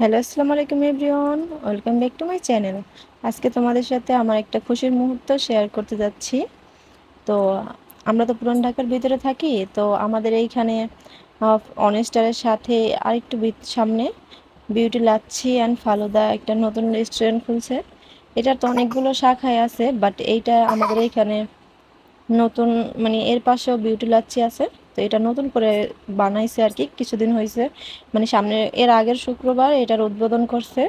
Hello, আসসালামু আলাইকুম everyone. Welcome back to my channel. আজকে তোমাদের সাথে আমার একটা খুশির মুহূর্ত শেয়ার করতে যাচ্ছি। তো আমরা তো পুরান ঢাকার ভিতরে থাকি, তো আমাদের এইখানে অনেস্টারের সাথে আরেকটু সামনে বিউটি লাচ্ছি অ্যান্ড ফালুদা একটা নতুন রেস্টুরেন্ট খুলছে। এটার তো অনেকগুলো শাখায় আছে বাট এইটা আমাদের এইখানে নতুন মানে এর পাশেও বিউটি লাচ্ছি আছে। তো এটা নতুন করে বানাইছে আর কি, কিছুদিন হয়েছে মানে সামনে, এর আগের শুক্রবার এটার উদ্বোধন করছে।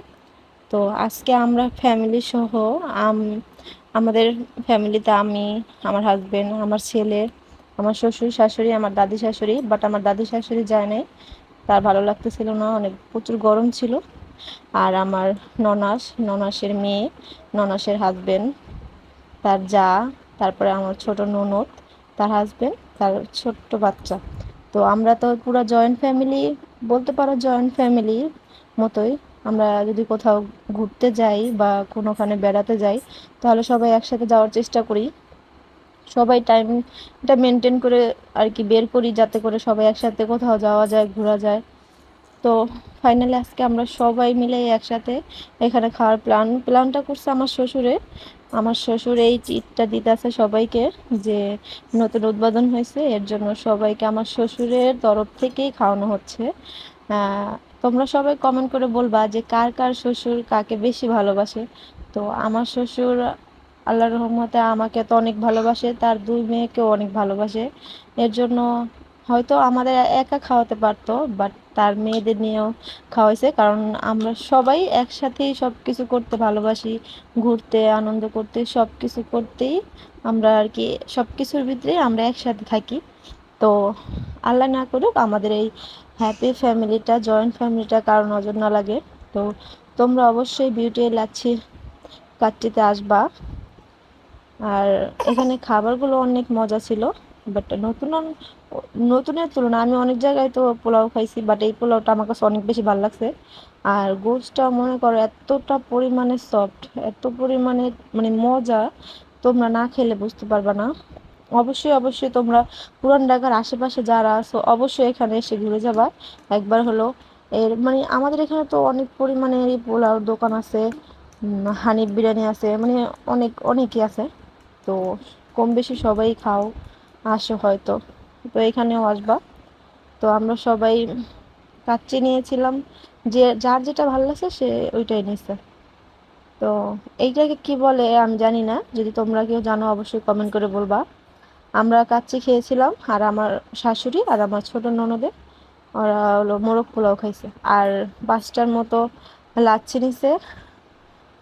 তো আজকে আমরা ফ্যামিলি সহ আমাদের ফ্যামিলিতে আমি, আমার হাজবেন্ড আমার ছেলে, আমার শ্বশুর শাশুড়ি, আমার দাদি শাশুড়ি বাট আমার দাদি শাশুড়ি যায় নাই। তার ভালো লাগতেছিল না, অনেক প্রচুর গরম ছিল। আর আমার ননাস, ননাসের মেয়ে, ননাসের হাজবেন্ড তার যা, তারপরে আমার ছোট ননদ, তার হাজবেন্ড তার ছোট্ট বাচ্চা। তো আমরা তো পুরো জয়েন্ট ফ্যামিলি বলতে পারো জয়েন্ট ফ্যামিলির মতোই। আমরা যদি কোথাও ঘুরতে যাই বা কোনোখানে বেড়াতে যাই, তাহলে সবাই একসাথে যাওয়ার চেষ্টা করি। সবাই টাইমটা মেনটেন করে আর কি বের করি, যাতে করে সবাই একসাথে কোথাও যাওয়া যায়, ঘোরা যায়। তো ফাইনালি আজকে আমরা সবাই মিলে একসাথে এখানে খাওয়ার প্ল্যান প্ল্যানটা করছে আমার শ্বশুরে। আমার শ্বশুর এই চিটটা দিতে আছে সবাইকে যে নতুন উদ্বোধন হয়েছে, এর জন্য সবাইকে আমার শ্বশুরের তরফ থেকেই খাওয়ানো হচ্ছে। তোমরা সবাই কমেন্ট করে বলবা যে কার কার শ্বশুর কাকে বেশি ভালোবাসে। তো আমার শ্বশুর আল্লাহর রহমতে আমাকে তো অনেক ভালোবাসে, তার দুই মেয়েকেও অনেক ভালোবাসে। এর জন্য হয়তো আমাদের একা খাওয়াতে পারতো বাট তার মেয়েদের নিয়েও খাওয়াইছে। কারণ আমরা সবাই একসাথেই সব কিছু করতে ভালোবাসি, ঘুরতে, আনন্দ করতে সব কিছু করতেই আমরা আর কি সব কিছুর ভিতরে আমরা একসাথে থাকি। তো আল্লাহ না করুক, আমাদের এই হ্যাপি ফ্যামিলিটা জয়েন্ট ফ্যামিলিটা কারও নজর না লাগে। তো তোমরা অবশ্যই বিউটি লাচ্ছি কাটটিতে আসবা। আর এখানে খাবারগুলো অনেক মজা ছিল। বাট নতুন নতুনের তুলনা, আমি অনেক জায়গায় তো পোলাও খাইছি বাট এই পোলাওটা আমার কাছে অনেক বেশি ভালো লাগছে। আর গোসটা মনে করো এতটা পরিমাণে সফট এত পরিমাণে মানে মজা, তোমরা না খেলে বুঝতে পারবা না। অবশ্যই অবশ্যই তোমরা পুরান ঢাকার আশেপাশে যারা আছো, অবশ্যই এখানে এসে ঘুরে যাবা। একবার হলো এর মানে আমাদের এখানে তো অনেক পরিমাণে এই পোলাওর দোকান আছে হানিফ বিরিয়ানি আছে মানে অনেক, অনেকই আছে। তো কম বেশি সবাই খাও। আসো হয়তো। তো এখানেও আসবা। তো আমরা সবাই কাচ্চি নিয়েছিলাম। যে, যার যেটা ভালো লাগছে সে ওইটাই নিচ্ছে তো এইটাকে কি বলে আমি জানি না। যদি তোমরা কেউ জানো অবশ্যই কমেন্ট করে বলবা। আমরা কাচ্চি খেয়েছিলাম আর আমার শাশুড়ি আর আমার ছোট ননদে ওরা হলো মোরগ পোলাও খাইছে। আর পাঁচটার মতো লাচ্ছি নিছে।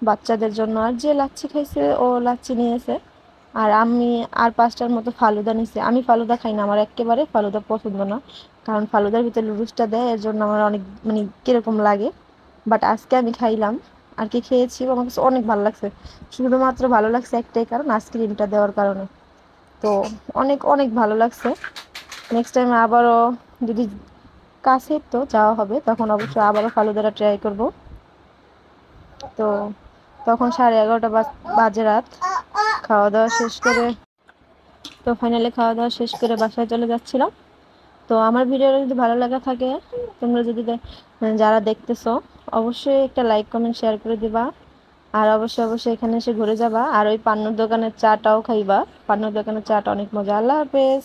বাচ্চাদের জন্য। আর যে লাচ্ছি খাইছে, ও লাচ্ছি নিয়েছে। আর আমি আর পাঁচটার মতো ফালুদা নিছি। আমি ফালুদা খাই না, আমার একেবারে ফালুদা পছন্দ না। কারণ ফালুদার ভিতরে লুডুসটা দেয়, এর জন্য আমার অনেক মানে কীরকম লাগে। বাট আজকে আমি খাইলাম, আর কি খেয়েছি, আমার কাছে অনেক ভালো লাগছে। শুধুমাত্র ভালো লাগছে একটাই কারণ, আইসক্রিমটা দেওয়ার কারণে। তো অনেক অনেক ভালো লাগছে। নেক্সট টাইম আবারও যদি কাছে তো যাওয়া হবে, তখন অবশ্যই আবারও ফালুদাটা ট্রাই করব। তো তখন সাড়ে এগারোটা বাজে রাত। খাওয়া দাওয়া শেষ করে তো ফাইনালি খাওয়া দাওয়া শেষ করে বাসায় চলে যাচ্ছিলাম। তো আমার ভিডিওটা যদি ভালো লাগা থাকে, তোমরা যদি যারা দেখতেছো, অবশ্যই একটা লাইক কমেন্ট শেয়ার করে দিবা। আর অবশ্যই অবশ্যই এখানে এসে ঘুরে যাবা। আর ওই পান্নুর দোকানের চাটাও খাইবা। পান্নুর দোকানের চাটা অনেক মজা। আল্লাহ হাফেজ।